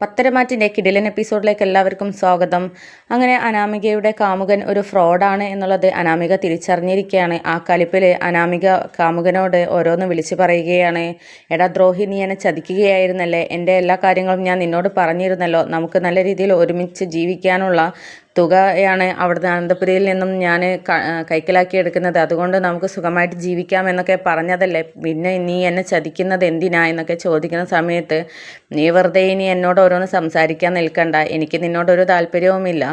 പത്തരമാറ്റിന്റെ കിടിലൻ എപ്പിസോഡിലേക്ക് എല്ലാവർക്കും സ്വാഗതം. അങ്ങനെ അനാമികയുടെ കാമുകൻ ഒരു ഫ്രോഡാണ് എന്നുള്ളത് അനാമിക തിരിച്ചറിഞ്ഞിരിക്കുകയാണ്. ആ കലിപ്പിൽ അനാമിക കാമുകനോട് ഓരോന്ന് വിളിച്ചു പറയുകയാണ്. എടാ ദ്രോഹി നീ എന്നെ ചതിക്കുകയായിരുന്നല്ലേ? എന്റെ എല്ലാ കാര്യങ്ങളും ഞാൻ നിന്നോട് പറഞ്ഞിരുന്നല്ലോ. നമുക്ക് നല്ല രീതിയിൽ ഒരുമിച്ച് ജീവിക്കാനുള്ള തുകയാണ് അവിടുന്ന് അനന്തപുരിയിൽ നിന്നും ഞാൻ കൈക്കലാക്കി എടുക്കുന്നത് അതുകൊണ്ട് നമുക്ക് സുഖമായിട്ട് ജീവിക്കാം എന്നൊക്കെ പറഞ്ഞതല്ലേ? പിന്നെ നീ എന്നെ ചതിക്കുന്നത് എന്തിനാ എന്നൊക്കെ ചോദിക്കുന്ന സമയത്ത് നീ വെറുതെ ഇനി എന്നോട് ഓരോന്ന് സംസാരിക്കാൻ നിൽക്കണ്ട. എനിക്ക് നിന്നോടൊരു താല്പര്യവുമില്ല.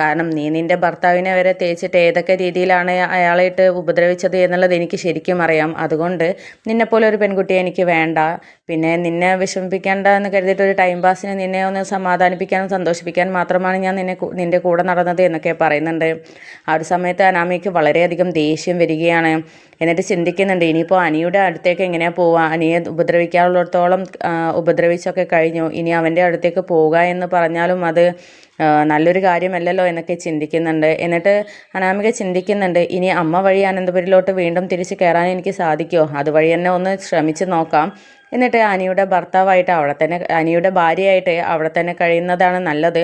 കാരണം നീ നിന്റെ ഭർത്താവിനെ വരെ തേച്ചിട്ട് ഏതൊക്കെ രീതിയിലാണ് അയാളായിട്ട് ഉപദ്രവിച്ചത് എന്നുള്ളത് എനിക്ക് ശരിക്കും അറിയാം. അതുകൊണ്ട് നിന്നെപ്പോലെ ഒരു പെൺകുട്ടിയെ എനിക്ക് വേണ്ട. പിന്നെ നിന്നെ വിഷമിപ്പിക്കേണ്ട എന്ന് കരുതിയിട്ട് ഒരു ടൈം പാസിന് നിന്നെ ഒന്ന് സമാധാനിപ്പിക്കാനും സന്തോഷിപ്പിക്കാനും മാത്രമാണ് ഞാൻ നിന്നെ നിന്റെ കൂടെ നടന്നത് എന്നൊക്കെ പറയുന്നുണ്ട്. ആ ഒരു സമയത്ത് അനാമിക്ക് വളരെയധികം ദേഷ്യം വരികയാണ്. എന്നിട്ട് ചിന്തിക്കുന്നുണ്ട് ഇനിയിപ്പോൾ അനിയുടെ അടുത്തേക്ക് എങ്ങനെയാണ് പോവുക അനിയെ ഉപദ്രവിക്കാനുള്ളിടത്തോളം ഉപദ്രവിച്ചൊക്കെ കഴിഞ്ഞു. ഇനി അവന്റെ അടുത്തേക്ക് പോവുക എന്ന് പറഞ്ഞാലും അത് നല്ലൊരു കാര്യമല്ലല്ലോ എന്നൊക്കെ ചിന്തിക്കുന്നുണ്ട്. എന്നിട്ട് അനാമിക ചിന്തിക്കുന്നുണ്ട് ഇനി അമ്മ വഴി അനന്തപുരിലോട്ട് വീണ്ടും തിരിച്ച് കയറാൻ എനിക്ക് സാധിക്കുമോ അതുവഴി തന്നെ ഒന്ന് ശ്രമിച്ച് നോക്കാം. എന്നിട്ട് അനിയുടെ ഭർത്താവായിട്ട് അവിടെ തന്നെ അനിയുടെ ഭാര്യയായിട്ട് അവിടെ തന്നെ കഴിയുന്നതാണ് നല്ലത്.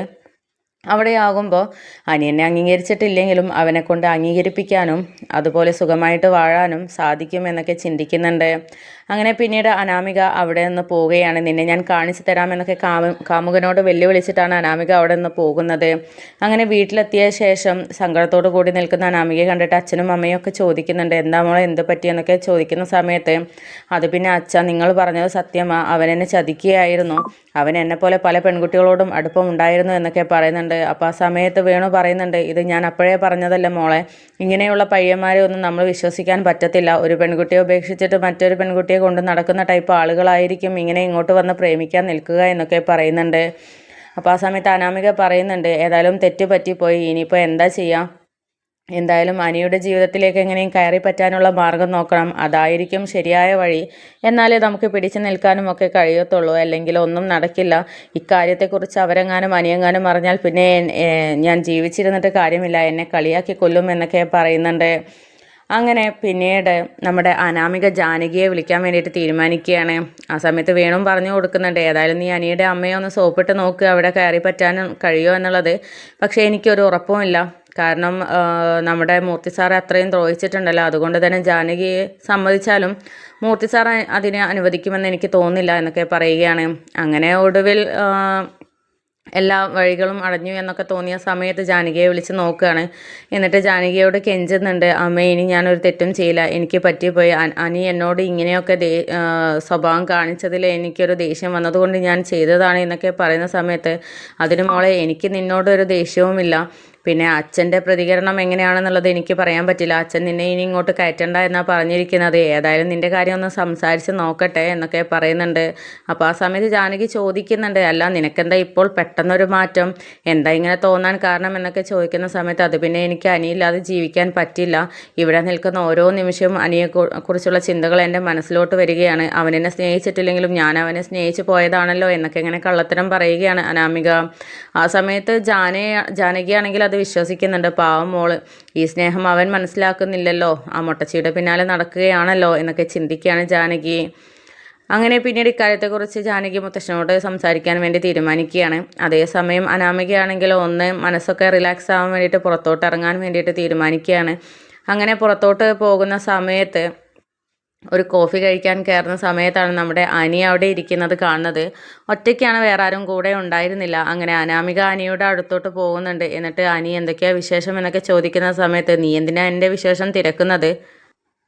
അവിടെയാകുമ്പോൾ അനിയനെ അംഗീകരിച്ചിട്ടില്ലെങ്കിലും അവനെ കൊണ്ട് അംഗീകരിപ്പിക്കാനും അതുപോലെ സുഖമായിട്ട് വാഴാനും സാധിക്കും എന്നൊക്കെ ചിന്തിക്കുന്നുണ്ട്. അങ്ങനെ പിന്നീട് അനാമിക അവിടെ നിന്ന് പോവുകയാണ്. നിന്നെ ഞാൻ കാണിച്ചു തരാമെന്നൊക്കെ കാമ കാമുകനോട് വെല്ലുവിളിച്ചിട്ടാണ് അനാമിക അവിടെ നിന്ന് പോകുന്നത്. അങ്ങനെ വീട്ടിലെത്തിയ ശേഷം സങ്കടത്തോടു കൂടി നിൽക്കുന്ന അനാമികയെ കണ്ടിട്ട് അച്ഛനും അമ്മയും ഒക്കെ ചോദിക്കുന്നുണ്ട് എന്താ മോളെ എന്ത് പറ്റിയെന്നൊക്കെ ചോദിക്കുന്ന സമയത്ത് അത് പിന്നെ അച്ഛ നിങ്ങൾ പറഞ്ഞത് സത്യമാണ് അവൻ എന്നെ ചതിക്കുകയായിരുന്നു. അവൻ എന്നെപ്പോലെ പല പെൺകുട്ടികളോടും അടുപ്പം ഉണ്ടായിരുന്നു എന്നൊക്കെ പറയുന്നുണ്ട്. അപ്പോൾ ആ സമയത്ത് വേണു പറയുന്നുണ്ട് ഇത് ഞാൻ അപ്പോഴേ പറഞ്ഞതല്ല മോളെ? ഇങ്ങനെയുള്ള പയ്യന്മാരെ ഒന്നും നമ്മൾ വിശ്വസിക്കാൻ പറ്റത്തില്ല. ഒരു പെൺകുട്ടിയെ ഉപേക്ഷിച്ചിട്ട് മറ്റൊരു പെൺകുട്ടിയെ കുട്ടിയെ കൊണ്ട് നടക്കുന്ന ടൈപ്പ് ആളുകളായിരിക്കും ഇങ്ങനെ ഇങ്ങോട്ട് വന്ന് പ്രേമിക്കാൻ നിൽക്കുക എന്നൊക്കെ പറയുന്നുണ്ട്. അപ്പോൾ ആ സമയത്ത് അനാമിക പറയുന്നുണ്ട് ഏതായാലും തെറ്റ് പറ്റിപ്പോയി. ഇനിയിപ്പോൾ എന്താ ചെയ്യാം? എന്തായാലും അനിയുടെ ജീവിതത്തിലേക്ക് എങ്ങനെയും കയറി പറ്റാനുള്ള മാർഗം നോക്കണം. അതായിരിക്കും ശരിയായ വഴി. എന്നാലേ നമുക്ക് പിടിച്ചു നിൽക്കാനും ഒക്കെ കഴിയത്തുള്ളൂ. അല്ലെങ്കിൽ ഒന്നും നടക്കില്ല. ഇക്കാര്യത്തെക്കുറിച്ച് അവരെങ്ങാനും അനിയെങ്ങാനും അറിഞ്ഞാൽ പിന്നെ ഞാൻ ജീവിച്ചിരുന്നിട്ട് കാര്യമില്ല. എന്നെ കളിയാക്കി കൊല്ലും എന്നൊക്കെ പറയുന്നുണ്ട്. അങ്ങനെ പിന്നീട് നമ്മുടെ അനാമിക ജാനകിയെ വിളിക്കാൻ വേണ്ടിയിട്ട് തീരുമാനിക്കുകയാണ്. ആ സമയത്ത് വേണും പറഞ്ഞു കൊടുക്കുന്നുണ്ട്. ഏതായാലും നീ അനിയുടെ അമ്മയെ ഒന്ന് സോപ്പിട്ട് നോക്കുക അവിടെ കയറി പറ്റാനും കഴിയുമോ എന്നുള്ളത്. പക്ഷേ എനിക്കൊരു ഉറപ്പുമില്ല കാരണം നമ്മുടെ മൂർത്തി സാറെ അത്രയും ദ്രോഹിച്ചിട്ടുണ്ടല്ലോ. അതുകൊണ്ട് തന്നെ ജാനകിയെ സമ്മതിച്ചാലും മൂർത്തി സാർ അതിനെ അനുവദിക്കുമെന്ന് എനിക്ക് തോന്നുന്നില്ല എന്നൊക്കെ പറയുകയാണ്. അങ്ങനെ ഒടുവിൽ എല്ലാ വഴികളും അടഞ്ഞു എന്നൊക്കെ തോന്നിയ സമയത്ത് ജാനകിയെ വിളിച്ച് നോക്കുകയാണ്. എന്നിട്ട് ജാനകിയോട് കെഞ്ചുന്നുണ്ട് അമ്മ ഇനി ഞാനൊരു തെറ്റും ചെയ്യില്ല. എനിക്ക് പറ്റിപ്പോയി അനി എന്നോട് ഇങ്ങനെയൊക്കെ ദേ സ്വഭാവം കാണിച്ചതിൽ എനിക്കൊരു ദേഷ്യം വന്നതുകൊണ്ട് ഞാൻ ചെയ്തതാണ് എന്നൊക്കെ പറയുന്ന സമയത്ത് അതിന് മോളെ എനിക്ക് നിന്നോടൊരു ദേഷ്യവുമില്ല. പിന്നെ അച്ഛന്റെ പ്രതികരണം എങ്ങനെയാണെന്നുള്ളത് എനിക്ക് പറയാൻ പറ്റില്ല. അച്ഛൻ നിന്നെ ഇനി ഇങ്ങോട്ട് കയറ്റണ്ട എന്നാണ് പറഞ്ഞിരിക്കുന്നത്. ഏതായാലും നിന്റെ കാര്യം ഒന്ന് സംസാരിച്ച് നോക്കട്ടെ എന്നൊക്കെ പറയുന്നുണ്ട്. അപ്പോൾ ആ സമയത്ത് ജാനകി ചോദിക്കുന്നുണ്ട് അല്ല നിനക്കെന്താ ഇപ്പോൾ പെട്ടെന്നൊരു മാറ്റം? എന്താ ഇങ്ങനെ തോന്നാൻ കാരണം? എന്നൊക്കെ ചോദിക്കുന്ന സമയത്ത് അത് പിന്നെ എനിക്ക് അനിയില്ലാതെ ജീവിക്കാൻ പറ്റില്ല. ഇവിടെ നിൽക്കുന്ന ഓരോ നിമിഷവും അനിയെ കുറിച്ചുള്ള ചിന്തകൾ എന്റെ മനസ്സിലോട്ട് വരികയാണ്. അവനെന്നെ സ്നേഹിച്ചിട്ടില്ലെങ്കിലും ഞാൻ അവനെ സ്നേഹിച്ച് പോയതാണല്ലോ എന്നൊക്കെ ഇങ്ങനെ കള്ളത്തരം പറയുകയാണ് അനാമിക. ആ സമയത്ത് ജാനേ ജാനകിയാണെങ്കിൽ അത് വിശ്വസിക്കുന്നുണ്ട്. പാവം മോൾ. ഈ സ്നേഹം അവൻ മനസ്സിലാക്കുന്നില്ലല്ലോ. ആ മുട്ടച്ചിയുടെ പിന്നാലെ നടക്കുകയാണല്ലോ എന്നൊക്കെ ചിന്തിക്കുകയാണ് ജാനകി. അങ്ങനെ പിന്നീട് ഇക്കാര്യത്തെക്കുറിച്ച് ജാനകി മുത്തശ്ശനോട് സംസാരിക്കാൻ വേണ്ടി തീരുമാനിക്കുകയാണ്. അതേസമയം അനാമികയാണെങ്കിൽ ഒന്ന് മനസ്സൊക്കെ റിലാക്സ് ആവാൻ വേണ്ടിയിട്ട് പുറത്തോട്ട് ഇറങ്ങാൻ വേണ്ടിയിട്ട് തീരുമാനിക്കുകയാണ്. അങ്ങനെ പുറത്തോട്ട് പോകുന്ന സമയത്ത് ഒരു കോഫി കഴിക്കാൻ കയറുന്ന സമയത്താണ് നമ്മുടെ അനി അവിടെ ഇരിക്കുന്നത് കാണുന്നത്. ഒറ്റയ്ക്കാണ് വേറെ ആരും കൂടെ ഉണ്ടായിരുന്നില്ല. അങ്ങനെ അനാമിക അനിയുടെ അടുത്തോട്ട് പോകുന്നുണ്ട്. എന്നിട്ട് അനി എന്തൊക്കെയാണ് വിശേഷം? എന്നൊക്കെ ചോദിക്കുന്ന സമയത്ത് നീ എന്തിനാ എന്റെ വിശേഷം തിരക്കുന്നത്?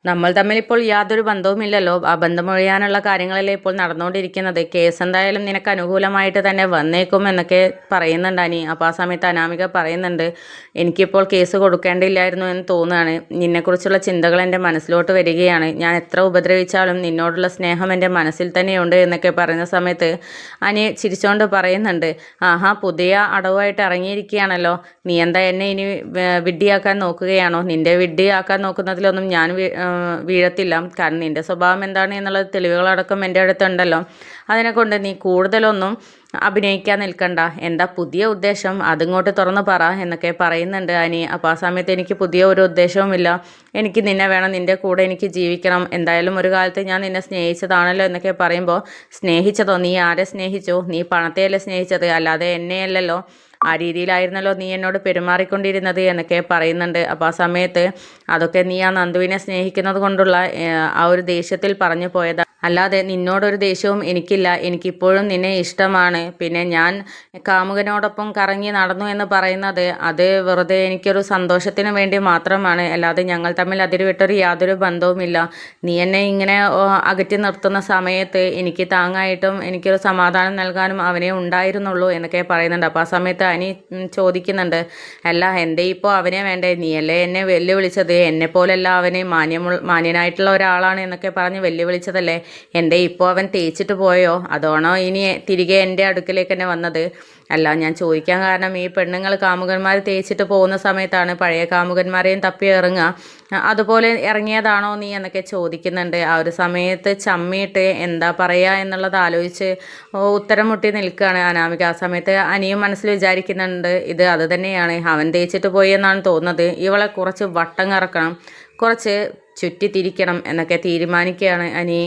നമ്മൾ തമ്മിൽ ഇപ്പോൾ യാതൊരു ബന്ധവുമില്ലല്ലോ. ആ ബന്ധമൊഴിയാനുള്ള കാര്യങ്ങളല്ലേ ഇപ്പോൾ നടന്നുകൊണ്ടിരിക്കുന്നത്. കേസ് എന്തായാലും നിനക്ക് അനുകൂലമായിട്ട് തന്നെ വന്നേക്കും എന്നൊക്കെ പറയുന്നുണ്ട് അനി. അപ്പോൾ ആ സമയത്ത് അനാമിക പറയുന്നുണ്ട് എനിക്കിപ്പോൾ കേസ് കൊടുക്കേണ്ടില്ലായിരുന്നു എന്ന് തോന്നുകയാണ്. നിന്നെക്കുറിച്ചുള്ള ചിന്തകൾ എന്റെ മനസ്സിലോട്ട് വരികയാണ്. ഞാൻ എത്ര ഉപദ്രവിച്ചാലും നിന്നോടുള്ള സ്നേഹം എന്റെ മനസ്സിൽ തന്നെയുണ്ട് എന്നൊക്കെ പറയുന്ന സമയത്ത് അനി ചിരിച്ചുകൊണ്ട് പറയുന്നുണ്ട് ആഹാ പുതിയ അടവുമായിട്ട് ഇറങ്ങിയിരിക്കുകയാണല്ലോ. നീ എന്താ എന്നെ ഇനി വിഡ്ഡിയാക്കാൻ നോക്കുകയാണോ? നിന്റെ വിഡ്ഡിയാക്കാൻ നോക്കുന്നതിലൊന്നും ഞാൻ വീഴത്തില്ല. കാരണം നിന്റെ സ്വഭാവം എന്താണ് എന്നുള്ള തെളിവുകളടക്കം എന്റെ അടുത്തുണ്ടല്ലോ. അതിനെക്കൊണ്ട് നീ കൂടുതലൊന്നും അഭിനയിക്കാൻ നിൽക്കണ്ട. എന്താ പുതിയ ഉദ്ദേശം? അതിങ്ങോട്ട് തുറന്ന് പറ എന്നൊക്കെ പറയുന്നുണ്ട് അനി. അപ്പോൾ ആ സമയത്ത് എനിക്ക് പുതിയ ഒരു ഉദ്ദേശവുമില്ല. എനിക്ക് നിന്നെ വേണം നിന്റെ കൂടെ എനിക്ക് ജീവിക്കണം. എന്തായാലും ഒരു കാലത്ത് ഞാൻ നിന്നെ സ്നേഹിച്ചതാണല്ലോ എന്നൊക്കെ പറയുമ്പോൾ സ്നേഹിച്ചതോ? നീ ആരെ സ്നേഹിച്ചു? നീ പണത്തെയല്ലേ സ്നേഹിച്ചത്? അല്ലാതെ എന്നെയല്ലല്ലോ. ആ രീതിയിലായിരുന്നല്ലോ നീ എന്നോട് പെരുമാറിക്കൊണ്ടിരുന്നത് എന്നൊക്കെ പറയുന്നുണ്ട്. അപ്പോൾ ആ സമയത്ത് അതൊക്കെ നീ ആ നന്ദുവിനെ സ്നേഹിക്കുന്നത് കൊണ്ടുള്ള ആ ഒരു ദേഷ്യത്തിൽ പറഞ്ഞു പോയതാണ് അല്ലാതെ നിന്നോടൊരു ദേഷ്യവും എനിക്കില്ല. എനിക്കിപ്പോഴും നിന്നെ ഇഷ്ടമാണ്. പിന്നെ ഞാൻ കാമുകനോടൊപ്പം കറങ്ങി നടന്നു എന്ന് പറയുന്നത് അത് വെറുതെ എനിക്കൊരു സന്തോഷത്തിന് വേണ്ടി മാത്രമാണ്. അല്ലാതെ ഞങ്ങൾ തമ്മിൽ അതിരുവിട്ടൊരു യാതൊരു ബന്ധവുമില്ല. നീ എന്നെ ഇങ്ങനെ അകറ്റി നിർത്തുന്ന സമയത്ത് എനിക്ക് താങ്ങായിട്ടും എനിക്കൊരു സമാധാനം നൽകാനും അവനെ ഉണ്ടായിരുന്നുള്ളൂ എന്നൊക്കെ പറയുന്നുണ്ട്. അപ്പോൾ ആ സമയത്ത് അനി ചോദിക്കുന്നുണ്ട്. അല്ല എന്റെ ഇപ്പോൾ അവനെ വേണ്ടേ? നീയല്ലേ എന്നെ വെല്ലുവിളിച്ചത്? എന്നെ പോലെയല്ല അവനെ മാന്യമുള്ള മാന്യനായിട്ടുള്ള ഒരാളാണ് എന്നൊക്കെ പറഞ്ഞ് വെല്ലുവിളിച്ചതല്ലേ? എന്റെ ഇപ്പോൾ അവൻ തേച്ചിട്ട് പോയോ? അതോണോ ഇനി തിരികെ എന്റെ അടുക്കലേക്ക് തന്നെ വന്നത്? അല്ല ഞാൻ ചോദിക്കാൻ കാരണം ഈ പെണ്ണുങ്ങൾ കാമുകന്മാർ തേച്ചിട്ട് പോകുന്ന സമയത്താണ് പഴയ കാമുകന്മാരെയും തപ്പി ഇറങ്ങുക. അതുപോലെ ഇറങ്ങിയതാണോ നീ എന്നൊക്കെ ചോദിക്കുന്നുണ്ട്. ആ ഒരു സമയത്ത് ചമ്മിയിട്ട് എന്താ പറയുക എന്നുള്ളത് ആലോചിച്ച് ഉത്തരം മുട്ടി നിൽക്കുകയാണ് അനാമിക. ആ സമയത്ത് അനിയും മനസ്സിൽ വിചാരിക്കുന്നുണ്ട് ഇത് അത് തന്നെയാണ്. അവൻ തേച്ചിട്ട് പോയി എന്നാണ് തോന്നുന്നത്. ഇവളെ കുറച്ച് വട്ടം കറക്കണം കുറച്ച് ചുറ്റി തിരിക്കണം എന്നൊക്കെ തീരുമാനിക്കുകയാണ് അനി.